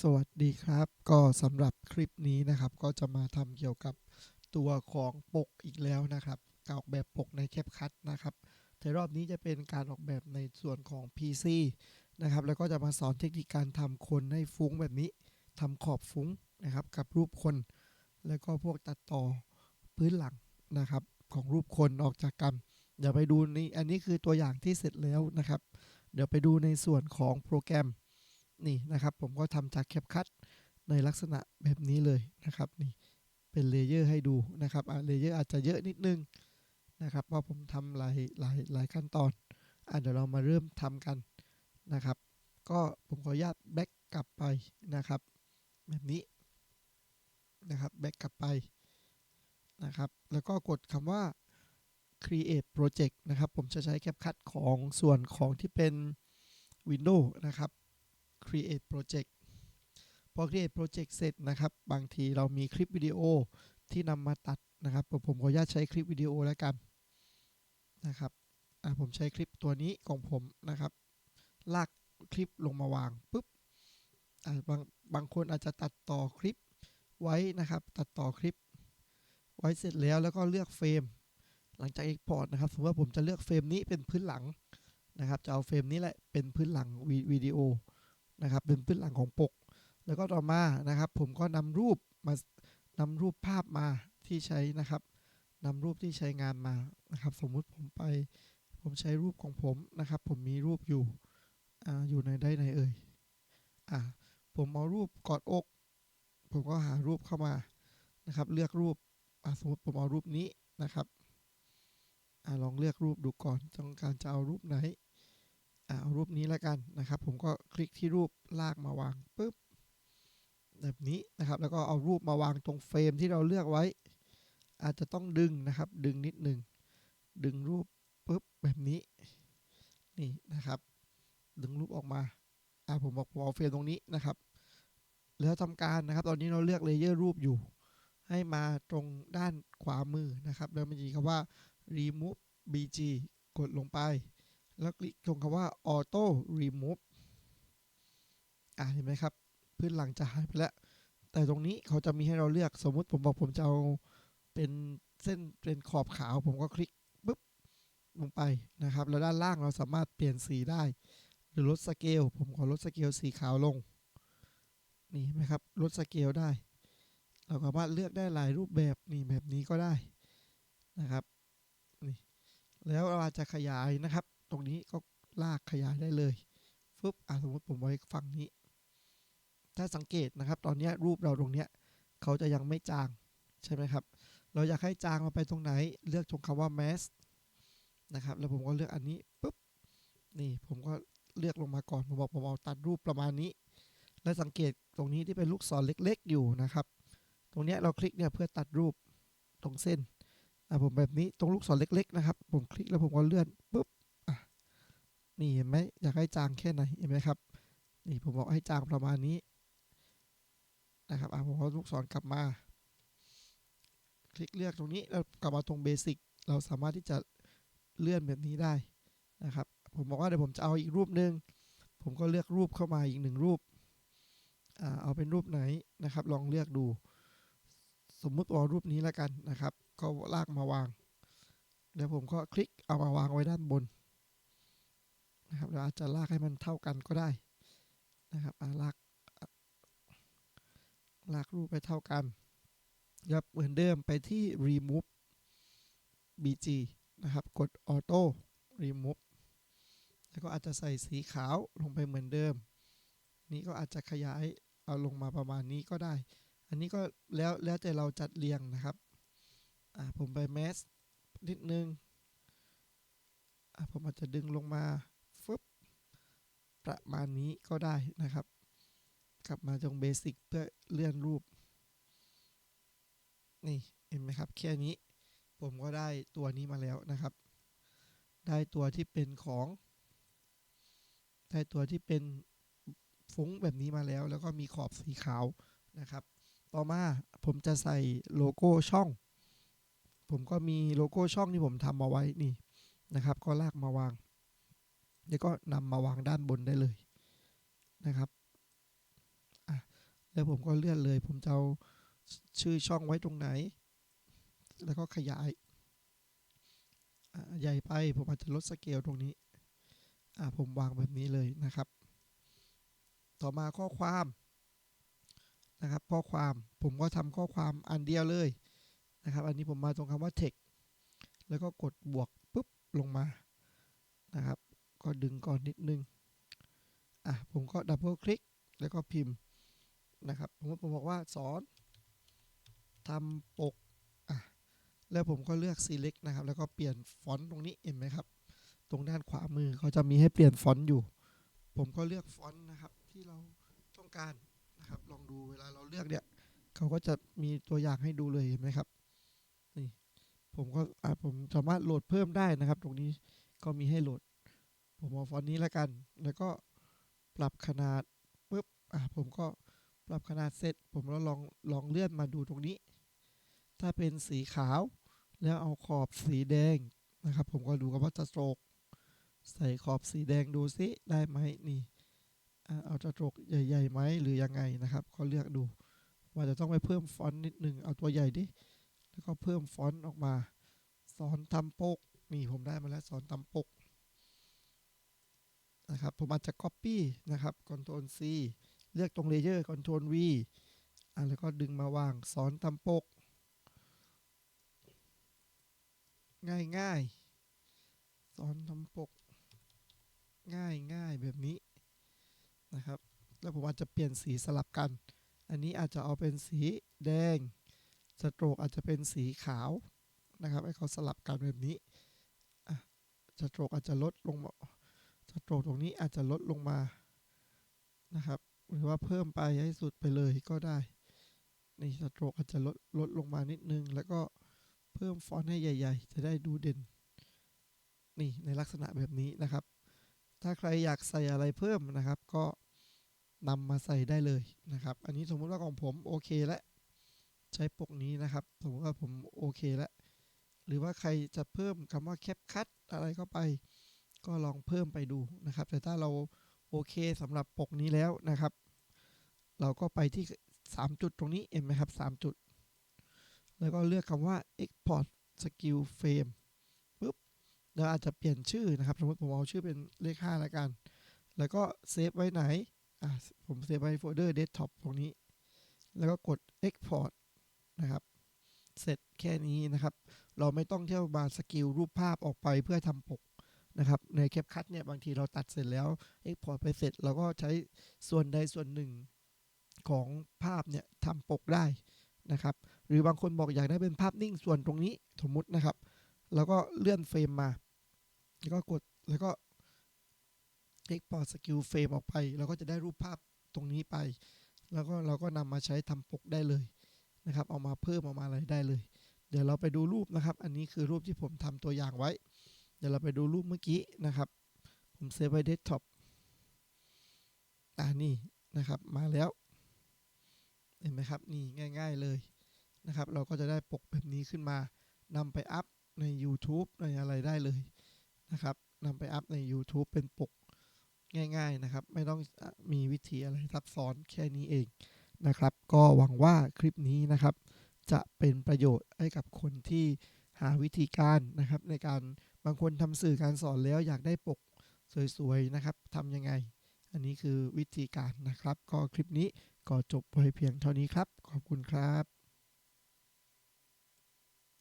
สวัสดีครับ ก็สำหรับคลิปนี้นะครับ ก็จะมาทำเกี่ยวกับตัวของปกอีกแล้วนะครับการออกแบบปกในแคปคัทนะครับแต่รอบนี้จะเป็นการออกแบบในส่วนของ PC นะครับ แล้วก็จะมาสอนเทคนิคการทำคนให้ฟุ้งแบบนี้ทำขอบฟุ้งนะครับ กับรูปคน แล้วก็พวกตัดต่อพื้นหลังนะครับ ของรูปคนออกจากกันเดี๋ยวไปดูนี่อันนี้คือตัวอย่างที่เสร็จแล้วนะครับ เดี๋ยวไปดูในส่วนของโปรแกรม นี่นะครับผมก็ทำจากแคปคัทในลักษณะแบบนี้เลยนะครับนี่เป็นเลเยอร์ให้ดูนะครับอะเลเยอร์อาจจะเยอะนิดนึงนะครับเพราะผมทำหลายหลายหลายขั้นตอนอะเดี๋ยวเรามาเริ่มทำกันนะครับ ก็ผมขออนุญาตแบ็กกลับไปนะครับ แบบนี้นะครับแบ็กกลับไปนะครับ แล้วก็กดคำว่า create project นะครับ ผมจะใช้แคปคัทของส่วนของที่เป็น Windows นะครับ create project พอ create project เสร็จนะครับ บางทีเรามีคลิปวิดีโอที่นำมาตัดนะครับผมผมขออนุญาตใช้คลิปวิดีโอแล้วกันนะครับผมใช้คลิปตัวนี้ของผมนะครับ ลากคลิปลงมาวางปุ๊บบางบางคนอาจจะตัดต่อคลิปไว้นะครับ ตัดต่อคลิป ไว้เสร็จแล้วแล้วก็เลือกเฟรม หลังจาก Export นะครับ สมมติว่าผมจะเลือกเฟรมนี้เป็นพื้นหลังนะครับ จะเอาเฟรมนี้แหละเป็นพื้นหลังวิวิดีโอ นะครับเป็นพื้นหลังของปก แล้วก็ต่อมานะครับ ผมก็นำรูปมานำรูปภาพมาที่ใช้นะครับนำรูปที่ใช้งานมานะครับ สมมุติผมไป ผมใช้รูปของผมนะครับ ผมมีรูปอยู่ออยู่ในได้ไหนเอ่ยอ่าผมเอารูปกอดอก ผมก็หารูปเข้ามานะครับ เลือกรูปสมมติผมเอารูปนี้นะครับอลองเลือกรูปดูก่อนต้องการจะเอารูปไหน เอารูปนี้แล้วกันนะครับ ผมก็คลิกที่รูปลากมาวางปุ๊บแบบนี้นะครับ แล้วก็เอารูปมาวางตรงเฟรมที่เราเลือกไว้ อาจจะต้องดึงนะครับ ดึงนิดหนึ่งดึงรูปปุ๊บแบบนี้นี่นะครับ ดึงรูปออกมาอ่าผมบอกผมเอาเฟรมตรงนี้นะครับ แล้วทำการนะครับ ตอนนี้เราเลือกเลเยอร์รูปอยู่ ให้มาตรงด้านขวามือนะครับ แล้วมันจะมีคำว่า remove bg กดลงไป แล้วคลิกตรงคำว่า auto remove อ่าเห็นไหมครับพื้นหลังจะหายไปแล้ว แต่ตรงนี้เขาจะมีให้เราเลือกสมมุติผมบอกผมจะเอาเป็นเส้นเป็นขอบขาว ผมก็คลิกปุ๊บลงไปนะครับ แล้วด้านล่างเราสามารถเปลี่ยนสีได้ หรือลดสเกลผมขอลดสเกลสีขาวลง นี่เห็นไหมครับลดสเกลได้ เราสามารถเลือกได้หลายรูปแบบนี่แบบนี้ก็ได้นะครับนี่แล้วเราจะขยายนะครับ ตรงนี้ก็ลากขยายได้เลยฟึบอะสมมติผมไว้ฝั่งนี้ ถ้าสังเกตนะครับ ตอนนี้รูปเราตรงเนี้ยเขาจะยังไม่จางใช่ไหมครับ เราอยากให้จางมาไปตรงไหน เลือกตรงคำว่า mask นะครับ แล้วผมก็เลือกอันนี้ปุ๊บ นี่ผมก็เลือกลงมาก่อน ผมบอกผมเอาตัดรูปประมาณนี้ และสังเกตตรงนี้ที่เป็นลูกศรเล็ก ๆ อยู่นะครับ ตรงนี้เราคลิกเนี่ยเพื่อตัดรูปตรงเส้นอะผมแบบนี้ตรงลูกศรเล็ก ๆ นะครับ ผมคลิกแล้วผมก็เลื่อนปุ๊บ นี่เห็นไหมอยากให้จางแค่ไหนเห็นไหมครับ นี่ผมบอกให้จางประมาณนี้นะครับอะผมเอาลูกศรกลับมา คลิกเลือกตรงนี้แล้วกลับมาตรงเบสิกเราสามารถที่จะเลื่อนแบบนี้ได้นะครับ ผมบอกว่าเดี๋ยวผมจะเอาอีกรูปหนึ่งผมก็เลือกรูปเข้ามาอีกหนึ่งรูปอ่าเอาเป็นรูปไหนนะครับ ลองเลือกดู สมมุติว่ารูปนี้แล้วกันนะครับ ก็ลากมาวาง แล้วผมก็คลิกเอามาวางไว้ด้านบน นะครับเราอาจจะลากให้มันเท่ากันก็ได้นะครับลากลากรูปไปเท่ากันครับเหมือนเดิมไปที่ remove bg นะครับ กด auto remove แล้วก็อาจจะใส่สีขาวลงไปเหมือนเดิม นี้ก็อาจจะขยายเอาลงมาประมาณนี้ก็ได้ อันนี้ก็แล้วแล้วแต่เราจัดเรียงนะครับ ผมไปแมสนิดนึง ผมอาจจะดึงลงมา ประมาณนี้ก็ได้นะครับ กลับมาตรงเบสิกเพื่อเลื่อนรูป นี่เห็นไหมครับ แค่นี้ผมก็ได้ตัวนี้มาแล้วนะครับ ได้ตัวที่เป็นของ ได้ตัวที่เป็นฟุ้งแบบนี้มาแล้ว แล้วก็มีขอบสีขาวนะครับ ต่อมาผมจะใส่โลโก้ช่อง ผมก็มีโลโก้ช่องที่ผมทำมาไว้นี่นะครับ ก็ลากมาวาง แล้วก็นำมาวางด้านบนได้เลยนะครับอะแล้วผมก็เลื่อนเลย ผมจะเอาชื่อช่องไว้ตรงไหน แล้วก็ขยายใหญ่ไปผมอาจจะลดสเกลตรงนี้ผมวางแบบนี้เลยนะครับ ต่อมาข้อความนะครับ ข้อความผมก็ทำข้อความอันเดียวเลยนะครับ อันนี้ผมมาตรงคำว่า text แล้วก็กดบวกปุ๊บลงมา ดึงก่อนนิดนึง อะ ผมก็ดับเบิลคลิกแล้วก็พิมพ์นะครับ ผมผมบอกว่าสอนทำปก อะ แล้วผมก็เลือก select นะครับ แล้วก็เปลี่ยนฟอนต์ตรงนี้เห็นไหมครับ ตรงด้านขวามือเขาจะมีให้เปลี่ยนฟอนต์อยู่ ผมก็เลือกฟอนต์นะครับที่เราต้องการนะครับ ลองดูเวลาเราเลือกเนี่ยเขาก็จะมีตัวอย่างให้ดูเลยเห็นไหมครับ นี่ ผมก็อะผมสามารถโหลดเพิ่มได้นะครับ ตรงนี้ก็มีให้โหลด ผมเอาฟอนต์นี้แล้วกัน แล้วก็ปรับขนาดปุ๊บอะผมก็ปรับขนาดเสร็จ ผมแล้วลองลองเลื่อนมาดูตรงนี้ ถ้าเป็นสีขาว แล้วเอาขอบสีแดงนะครับ ผมก็ดูกับว่าจะโตก ใส่ขอบสีแดงดูซิได้ไหมนี่เอาจะโตกใหญ่ๆไหมหรือยังไงนะครับก็เลือกดูว่าจะต้องไปเพิ่มฟอนต์นิดหนึ่งเอาตัวใหญ่ดิแล้วก็เพิ่มฟอนต์ออกมา สอนทำปกนี่ผมได้มาแล้วสอนทำปก นะครับผมอาจจะ Copy นะครับ Ctrl C เลือกตรงเลเยอร์ Ctrl V อะแล้วก็ดึงมาวางสอนทำปก ง่ายง่ายสอนทำปก ง่ายง่ายแบบนี้นะครับ แล้วผมอาจจะเปลี่ยนสีสลับกัน อันนี้อาจจะเอาเป็นสีแดง สโตรกอาจจะเป็นสีขาวนะครับ ให้เขาสลับกันแบบนี้ อะ สโตรกอาจจะลดลงมา สโตรกตรงนี้อาจจะลดลงมานะครับ หรือว่าเพิ่มไปให้สุดไปเลยก็ได้นี่สโตรกอาจจะลดลดลงมานิดนึง แล้วก็เพิ่มฟอนต์ให้ใหญ่ ๆ จะได้ดูเด่น นี่ในลักษณะแบบนี้นะครับ ถ้าใครอยากใส่อะไรเพิ่มนะครับ ก็นำมาใส่ได้เลยนะครับ อันนี้สมมุติว่าของผมโอเคแล้วใช้ปกนี้นะครับ สมมติว่าผมโอเคแล้วหรือว่าใครจะเพิ่มคำว่าแคปคัตอะไรเข้าไป ก็ลองเพิ่มไปดูนะครับ แต่ถ้าเราโอเคสำหรับปกนี้แล้วนะครับ เราก็ไปที่ 3 จุดตรงนี้เห็นไหมครับ 3 จุด แล้วก็เลือกคำว่า export skill frame ปุ๊บเราอาจจะเปลี่ยนชื่อนะครับ สมมติผมเอาชื่อเป็นเลข5แล้วกัน แล้วก็เซฟไว้ไหนอะผมเซฟไว้โฟลเดอร์ desktop ตรงนี้ แล้วก็กด export นะครับเสร็จแค่นี้นะครับ เราไม่ต้องเที่ยวมาสกิลรูปภาพออกไปเพื่อทำปก นะครับในแคปคัตเนี่ยบางทีเราตัดเสร็จแล้ว export ไปเสร็จเราก็ใช้ส่วนใดส่วนหนึ่งของภาพเนี่ยทำปกได้นะครับ หรือบางคนบอกอยากได้เป็นภาพนิ่งส่วนตรงนี้สมมุตินะครับ แล้วก็เลื่อนเฟรมมา แล้วก็กดแล้วก็ export skill frame ออกไป เราก็จะได้รูปภาพตรงนี้ไป แล้วก็เราก็นำมาใช้ทำปกได้เลยนะครับ เอามาเพิ่มเอามาอะไรได้เลย เดี๋ยวเราไปดูรูปนะครับ อันนี้คือรูปที่ผมทำตัวอย่างไว้ ดี๋ยวเราไปดูรูปเมื่อกี้นะครับ ผมเซฟไว้เดสก์ท็อปอ่านี่นะครับมาแล้ว เห็นไหมครับ นี่ง่าย ๆเลยนะครับ เราก็จะได้ปกแบบนี้ขึ้นมานำไปอัพใน YouTube ในอะไรได้เลยนะครับนำไปอัพใน YouTube เป็นปกง่าย ๆนะครับ ไม่ต้องมีวิธีอะไรซับซ้อนแค่นี้เองนะครับ ก็หวังว่าคลิปนี้นะครับ จะเป็นประโยชน์ให้กับคนที่หาวิธีการนะครับในการ บางคนทำสื่อการสอนแล้วอยากได้ปกสวยๆนะครับทำยังไง อันนี้คือวิธีการนะครับ ก็คลิปนี้ก็จบไปเพียงเท่านี้ครับ ขอบคุณครับ